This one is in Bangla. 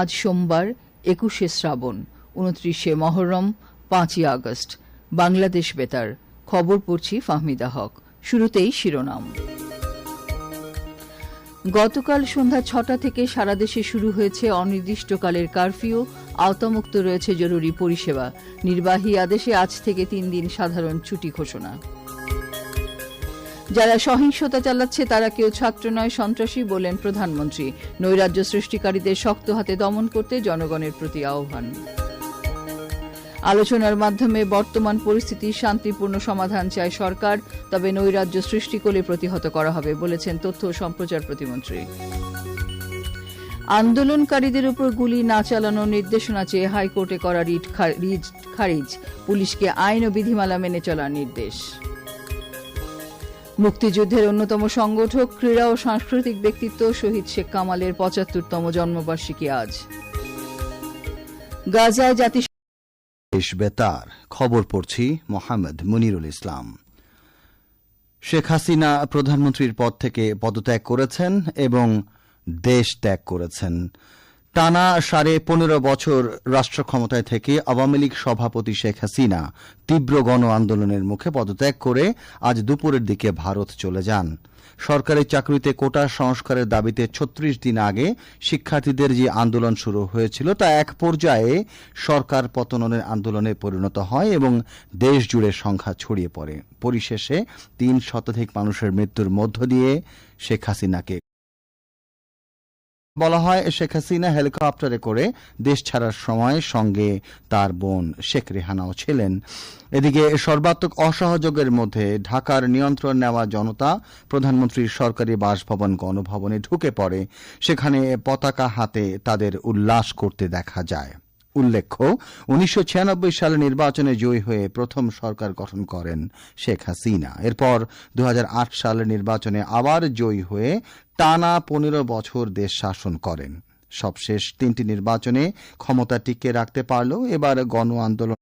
আজ সোমবার একুশে শ্রাবণ, উনত্রিশে মহরম, পাঁচই আগস্ট। বাংলাদেশ বেতার, খবর পড়ছি ফাহমিদা হক। শুরুতেই শিরোনাম। গতকাল সন্ধ্যা ছটা থেকে সারা দেশে শুরু হয়েছে অনির্দিষ্টকালের কারফিউ, আওতামুক্ত রয়েছে জরুরি পরিষেবা। নির্বাহী আদেশে আজ থেকে তিন দিন সাধারণ ছুটি ঘোষণা। যারা সহিংসতা চালাচ্ছে, তারা কেউ ছাত্র নয়, সন্ত্রাসী বললেন প্রধানমন্ত্রী। নৈরাজ্য সৃষ্টিকারীদের শক্ত হাতে দমন করতে জনগণের প্রতি আহ্বান। আলোচনার মাধ্যমে বর্তমান পরিস্থিতির শান্তিপূর্ণ সমাধান চায় সরকার, তবে নৈরাজ্য সৃষ্টি করলে প্রতিহত করা হবে বলেছেন তথ্য ও সম্প্রচার প্রতিমন্ত্রী। আন্দোলনকারীদের উপর গুলি না চালানোর নির্দেশনা চেয়ে হাইকোর্টে করা রিট খারিজ। পুলিশকে আইন ও বিধিমালা মেনে চলার নির্দেশ। মুক্তিযুদ্ধের অন্যতম সংগঠক, ক্রীড়া ও সাংস্কৃতিক ব্যক্তিত্ব শহীদ শেখ কামালের পঁচাত্তরতম জন্মবার্ষিকী আজ। গাজায় জাতি বেতার, খবর পড়ছি মোহাম্মদ মুনিরুল ইসলাম। শেখ হাসিনা প্রধানমন্ত্রীর পদ থেকে পদত্যাগ করেছেন এবং দেশ ত্যাগ করেছেন। টানা সাড়ে পনেরো বছর রাষ্ট্র ক্ষমতায় থেকে আওয়ামী লীগ সভাপতি শেখ হাসিনা তীব্র গণ আন্দোলনের মুখে পদত্যাগ করে আজ দুপুরের দিকে ভারত চলে যান। সরকারি চাকরিতে কোটা সংস্কারের দাবিতে ছত্রিশ দিন আগে শিক্ষার্থীদের যে আন্দোলন শুরু হয়েছিল তা এক পর্যায়ে সরকার পতনের আন্দোলনে পরিণত হয় এবং দেশ জুড়ে সংখ্যা ছড়িয়ে পড়ে। পরিশেষে তিন শতাধিক মানুষের মৃত্যুর মধ্য দিয়ে শেখ হাসিনাকে বলা হয়, শেখ হাসিনা হেলিকপ্টারে করে দেশ ছাড়ার সময় সঙ্গে তার বোন শেখ রেহানাও ছিলেন। এদিকে সর্বাত্মক অসহযোগের মধ্যে ঢাকার নিয়ন্ত্রণ নেওয়া জনতা প্রধানমন্ত্রীর সরকারি বাসভবন গণভবনে ঢুকে পড়ে। সেখানে পতাকা হাতে তাদের উল্লাস করতে দেখা যায়। উল্লেখ্য, উনিশশো সালে নির্বাচনে জয়ী হয়ে প্রথম সরকার গঠন করেন শেখ হাসিনা। এরপর দু সালের নির্বাচনে আবার জয়ী হয়ে টানা পনেরো বছর দেশ শাসন করেন। সবশেষ তিনটি নির্বাচনে ক্ষমতা টিকে রাখতে পারলেও এবার গণ আন্দোলন